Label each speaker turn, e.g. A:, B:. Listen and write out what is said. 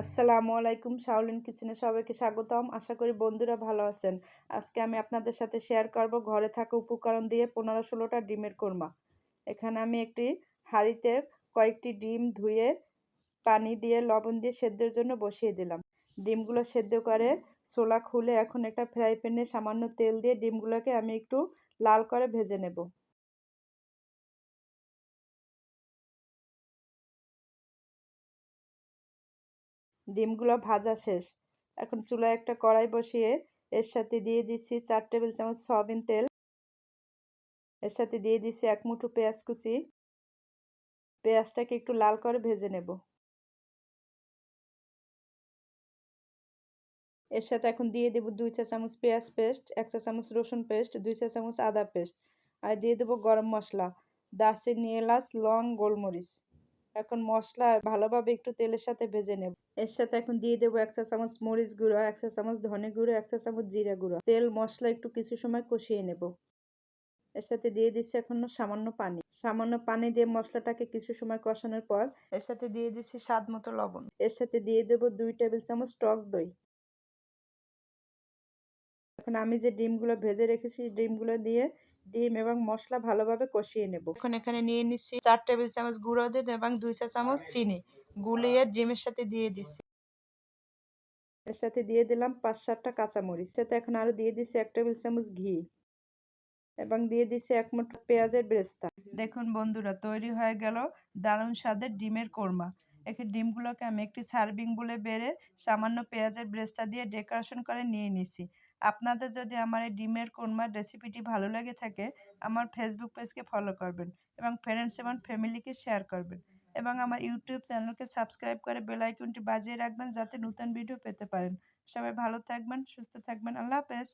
A: আসসালামু আলাইকুম, শাওলিন কিচেনে সবাইকে স্বাগতম। আশা করি বন্ধুরা ভালো আছেন। আজকে আমি আপনাদের সাথে শেয়ার করব ঘরে থাকা উপকরণ দিয়ে পনেরো ষোলোটা ডিমের কোরমা। এখানে আমি একটি হাঁড়িতে কয়েকটি ডিম ধুয়ে পানি দিয়ে লবণ দিয়ে সেদ্ধের জন্য বসিয়ে দিলাম। ডিমগুলো সেদ্ধ করে ছোলা খুলে এখন একটা ফ্রাই প্যানে সামান্য তেল দিয়ে ডিমগুলোকে আমি একটু লাল করে ভেজে নেব। ডিমগুলো ভাজা শেষ। এখন চুলায় একটা কড়াই বসিয়ে এর সাথে দিয়ে দিচ্ছি চার টেবিল চামচ সয়াবিন তেল। এর সাথে দিয়ে দিচ্ছি এক মুঠো পেঁয়াজ কুচি। পেঁয়াজটাকে একটু লাল করে ভেজে নেব। এর সাথে এখন দিয়ে দেবো দুই চা চামচ পেঁয়াজ পেস্ট, এক চা চামচ রসুন পেস্ট, দুই চা চামচ আদা পেস্ট। আর দিয়ে দেবো গরম মশলা, দারচিনি, এলাচ, লং, গোলমরিচ। এখন মশলা ভালোভাবে একটু তেলের সাথে ভেজে নেব। এর সাথে এখন দিয়ে দেবো এক চা চামচ মরিচ গুঁড়ো, এক চা চামচ ধনে গুঁড়ো, এক চা চামচ জিরা গুঁড়ো। তেল, মশলা একটু কিছু সময় কষিয়ে নেব। এর সাথে দিয়ে দিচ্ছি এখন সামান্য পানি। সামান্য পানি দিয়ে মশলাটাকে কিছু সময় কষানোর পর এর সাথে দিয়ে দিচ্ছি স্বাদ মতো লবণ। এর সাথে দিয়ে দেবো দুই টেবিল চামচ টক দই। এখন আমি যে ডিমগুলো ভেজে রেখেছি, ডিমগুলো দিয়ে ডিম এবং মশলা ভালোভাবে কষিয়ে নেব। এখন এখানে নিয়ে নিচ্ছি চার টেবিল চামচ গুঁড়ো দুধ এবং দুই চা চামচ চিনি। গুলিয়ে ডিমের সাথে দিয়ে দিচ্ছি। এর সাথে দিয়ে দিলাম পাঁচ সাতটা কাঁচামরিচ। সাথে এখন আরও দিয়ে দিচ্ছি এক টেবিল চামচ ঘি এবং দিয়ে দিচ্ছি এক মুঠো পেঁয়াজের ব্রেস্তা। দেখুন বন্ধুরা, তৈরি হয়ে গেল দারুণ স্বাদের ডিমের কোরমা। এখানে ডিমগুলোকে আমি একটি সার্ভিং বলে বেড়ে সামান্য পেঁয়াজের ব্রেস্তা দিয়ে ডেকোরেশন করে নিয়ে নিছি আপনাদের যদি আমার এই ডিমের কোরমার রেসিপিটি ভালো লেগে থাকে, আমার ফেসবুক পেজকে ফলো করবেন এবং ফ্রেন্ডস এবং ফ্যামিলিকে শেয়ার করবেন এবং আমার ইউটিউব চ্যানেলকে সাবস্ক্রাইব করে বেল আইকনটি বাজিয়ে রাখবেন যাতে নতুন ভিডিও পেতে পারেন। সবাই ভালো থাকবেন, সুস্থ থাকবেন, আল্লাহ হাফেজ।